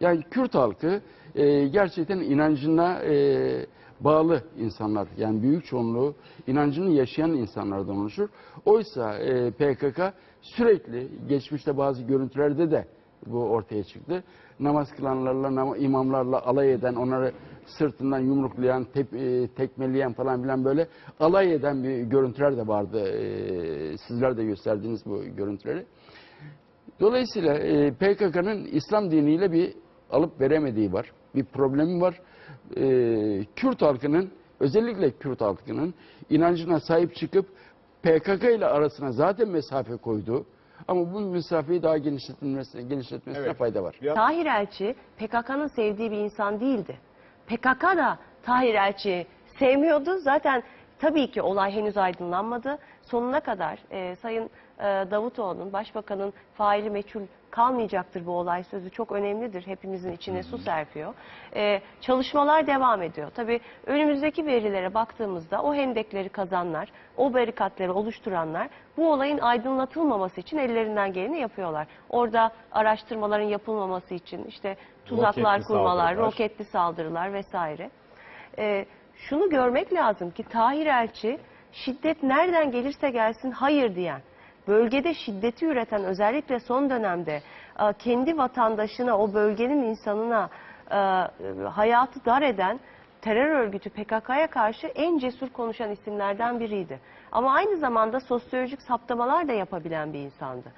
Yani Kürt halkı e, gerçekten inancına e, bağlı insanlar. Yani büyük çoğunluğu inancını yaşayan insanlardan oluşur. Oysa e, PKK sürekli geçmişte bazı görüntülerde de bu ortaya çıktı. Namaz kılanlarla, imamlarla alay eden, onları sırtından yumruklayan, tep- e, tekmeleyen falan filan böyle alay eden bir görüntüler de vardı. E, sizler de gösterdiğiniz bu görüntüleri. Dolayısıyla e, PKK'nın İslam diniyle bir alıp veremediği var. Bir problemi var. E, Kürt halkının özellikle Kürt halkının inancına sahip çıkıp PKK ile arasına zaten mesafe koydu. Ama bu mesafeyi daha genişletilmesine, genişletmesine Evet. fayda var. Tahir Elçi PKK'nın sevdiği bir insan değildi. PKK da Tahir Elçi'yi sevmiyordu. Zaten tabii ki olay henüz aydınlanmadı. Sonuna kadar e, Sayın e, Davutoğlu'nun, Başbakan'ın faili meçhul kalmayacaktır bu olay sözü çok önemlidir. Hepimizin içine su serpiyor. E, çalışmalar devam ediyor. Tabii önümüzdeki verilere baktığımızda o hendekleri kazanlar, o barikatları oluşturanlar bu olayın aydınlatılmaması için ellerinden geleni yapıyorlar. Orada araştırmaların yapılmaması için işte tuzaklar Roketli kurmalar, saldırılar. roketli saldırılar vesaire. Ee, şunu görmek lazım ki Tahir Elçi şiddet nereden gelirse gelsin hayır diyen, bölgede şiddeti üreten özellikle son dönemde e, kendi vatandaşına, o bölgenin insanına e, hayatı dar eden terör örgütü PKK'ya karşı en cesur konuşan isimlerden biriydi. Ama aynı zamanda sosyolojik saptamalar da yapabilen bir insandı.